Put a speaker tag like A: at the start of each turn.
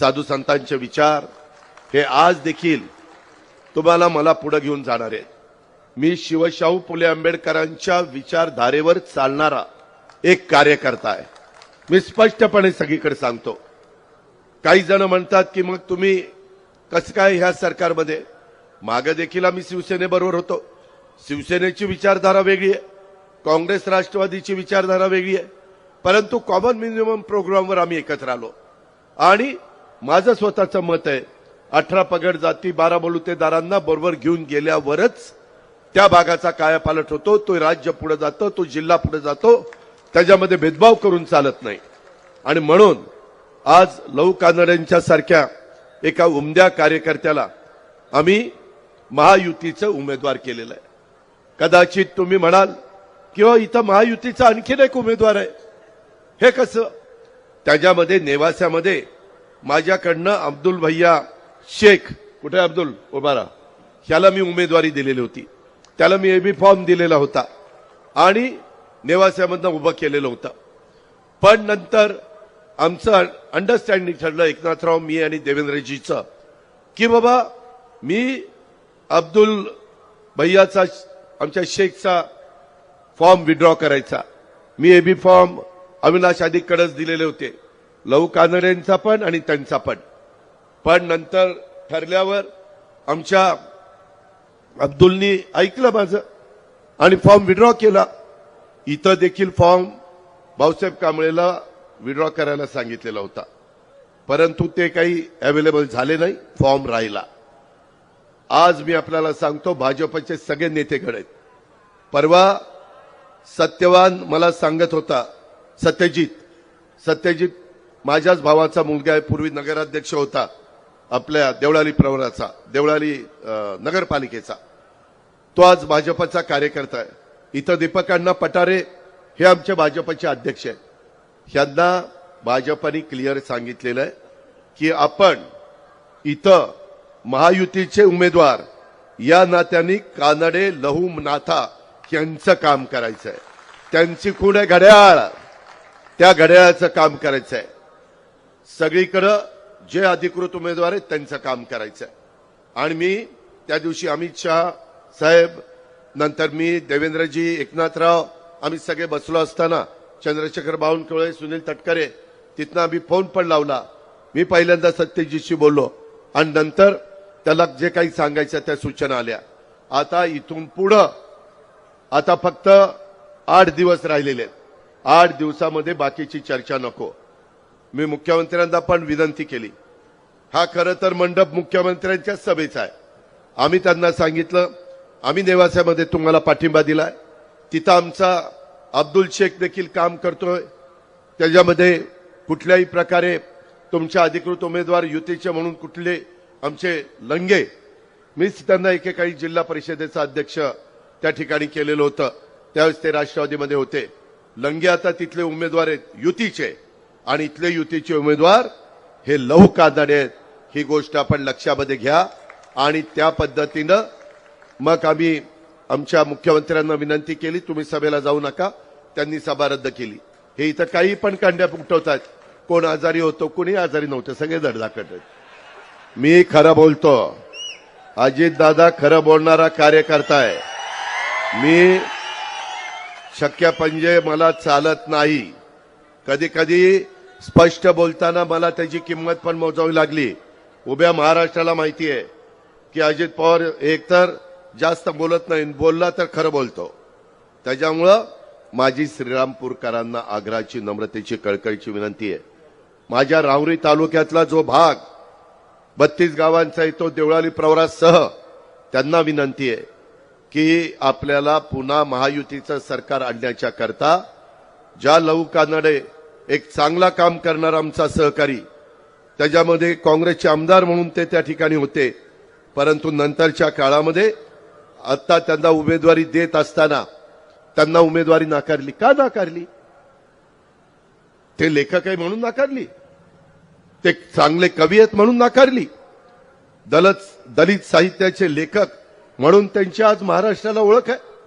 A: साधू संतांचे विचार हे आज देखील तुम्हाला मला पुढे घेऊन जाणार आहेत. मी शिवशाहू फुले आंबेडकरांच्या विचारधारेवर चालणारा एक कार्यकर्ता आहे. मी स्पष्टपणे सगळीकडे सांगतो. काही जण म्हणतात की मग तुम्ही कसं काय ह्या सरकारमध्ये? मागे देखील आम्ही शिवसेनेबरोबर होतो. शिवसेनेची विचारधारा वेगळी आहे. काँग्रेस राष्ट्रवादीची विचारधारा वेगळी आहे. परंतु कॉमन मिनिमम प्रोग्रामवर आम्ही एकत्र आलो. आणि माझं स्वतःचं मत आहे अठरा पगड जाती बारा बलुतेदारांना बरोबर घेऊन गेल्यावरच त्या भागाचा कायापालट होतो तो राज्य पुढे जातो तो जिल्हा पुढे जातो त्याच्यामध्ये भेदभाव करून चालत नाही. आणि म्हणून आज लव कानड्यांच्या सारख्या एका उमद्या कार्यकर्त्याला आम्ही महायुतीचं उमेदवार केलेलं आहे. कदाचित तुम्ही म्हणाल किंवा इथं महायुतीचा आणखीन एक उमेदवार आहे. हे कसं? त्याच्यामध्ये नेवास्यामध्ये माझ्याकडनं अब्दुल भैया शेख कुठे आहे अब्दुल? उभारा. ह्याला मी उमेदवारी दिलेली होती. त्याला मी एबी फॉर्म दिलेला होता. आणि नेवास्यामधनं उभं केलेलं होतं. पण नंतर आमचं अंडरस्टँडिंग ठरलं एकनाथराव मी आणि देवेंद्रजीचं की बाबा मी अब्दुल भैयाचा आमच्या शेखचा फॉर्म विड्रॉ करायचा. मी एबी फॉर्म अविनाश आदिकडेच दिलेले होते. लव कानड्यांचा पण आणि त्यांचा पण. पण नंतर ठरल्यावर आमच्या अब्दुलनी ऐकलं माझं आणि फॉर्म विड्रॉ केला. इथं देखील फॉर्म भाऊसाहेब कांबळेला विड्रॉ करायला सांगितलेला होता. परंतु ते काही अवेलेबल झाले नाही फॉर्म राहिला. आज मी आपल्याला सांगतो भाजपचे सगळे नेतेकडे घडत परवा सत्यवान मला सांगत होता सत्यजित सत्यजित माझ्याच भावाचा मुलगा आहे पूर्वी नगराध्यक्ष होता. आपल्या देवळाली प्रवराचा देवळाली नगरपालिकेचा. तो आज भाजपचा कार्यकर्ता आहे. इथं दीपकांना पटारे हे आमचे भाजपचे अध्यक्ष आहेत. ह्यांना भाजपने क्लिअर सांगितलेलं आहे की आपण इथं महायुतीचे उमेदवार या नात्याने कानडे लहू नाथा यांचं काम करायचं आहे त्यांची खूण आहे घड्याळ. त्या घड्याळाचं काम करायचं आहे सगळीकडं जे अधिकृत उमेदवार आहेत त्यांचं काम करायचं आहे आणि मी त्या दिवशी अमित शहा साहेब नंतर मी देवेंद्रजी एकनाथराव आम्ही सगळे बसलो असताना चंद्रशेखर बावनकुळे सुनील तटकरे तिथनं आम्ही फोन पण लावला. मी पहिल्यांदा सत्यजीतशी बोललो. आणि नंतर त्याला जे काही सांगायचं त्या सूचना आल्या. आता इथून पुढं आता फक्त आठ दिवस राहिलेले आहेत. आठ दिवसामध्ये बाकीची चर्चा नको. मी मुख्यमंत्र्यांना पण विनंती केली. हा खरं तर मंडप मुख्यमंत्र्यांच्या सभेचा आहे. आम्ही त्यांना सांगितलं आम्ही नेवास्यामध्ये तुम्हाला पाठिंबा दिलाय. तिथं आमचा अब्दुल शेख देखील काम करतोय. त्याच्यामध्ये कुठल्याही प्रकारे तुमच्या अधिकृत उमेदवार युतीचे म्हणून कुठले आमचे लंगे मीच त्यांना एकेकाळी जिल्हा परिषदेचा अध्यक्ष त्या ठिकाणी केलेलं होतं. त्यावेळेस ते राष्ट्रवादीमध्ये होते. लंगे आता तिथले उमेदवार आहेत युतीचे. आणि इथले युतीचे उमेदवार हे लहू कादडे आहेत. ही गोष्ट आपण लक्षामध्ये घ्या. आणि त्या पद्धतीनं मग आम्ही आमच्या मुख्यमंत्र्यांना विनंती केली तुम्ही सभेला जाऊ नका. त्यांनी सभा रद्द केली. हे इथं काही पण कांड्या फुटवतात कोण आजारी होतो कोणी आजारी नव्हतं. सगळे धडधाकट आहेत. मी खरं बोलतो अजित दादा खरं बोलणारा कार्यकर्ता आहे. मी शक्य पंजे मला चालत नाही. कधी कधी स्पष्ट बोलताना मला त्याची किंमत पण मोजावी लागली. उभ्या महाराष्ट्राला माहिती आहे की अजित पवार एकतर जास्त बोलत नाही बोलला तर खरं बोलतो. त्याच्यामुळं माझी श्रीरामपूरकरांना आग्राची नम्रतेची कळकळीची विनंती आहे. माझ्या राहुरी तालुक्यातला जो भाग बत्तीस गावांचा येतो देवळाली प्रवरासह त्यांना विनंती आहे की आपल्याला पुन्हा महायुतीचं सरकार आणण्याच्या करता ज्या लहू कानडे एक चांगला काम करणारा आमचा सहकारी. त्याच्यामध्ये काँग्रेसचे आमदार म्हणून ते त्या ठिकाणी होते. परंतु नंतरच्या काळामध्ये आत्ता त्यांना उमेदवारी देत असताना त्यांना उमेदवारी नाकारली. का नाकारली? ते लेखक आहे म्हणून नाकारली. ते चांगले कवी आहेत म्हणून नाकारली. दलित दलित साहित्याचे लेखक म्हणून त्यांची आज महाराष्ट्राला ओळख आहे.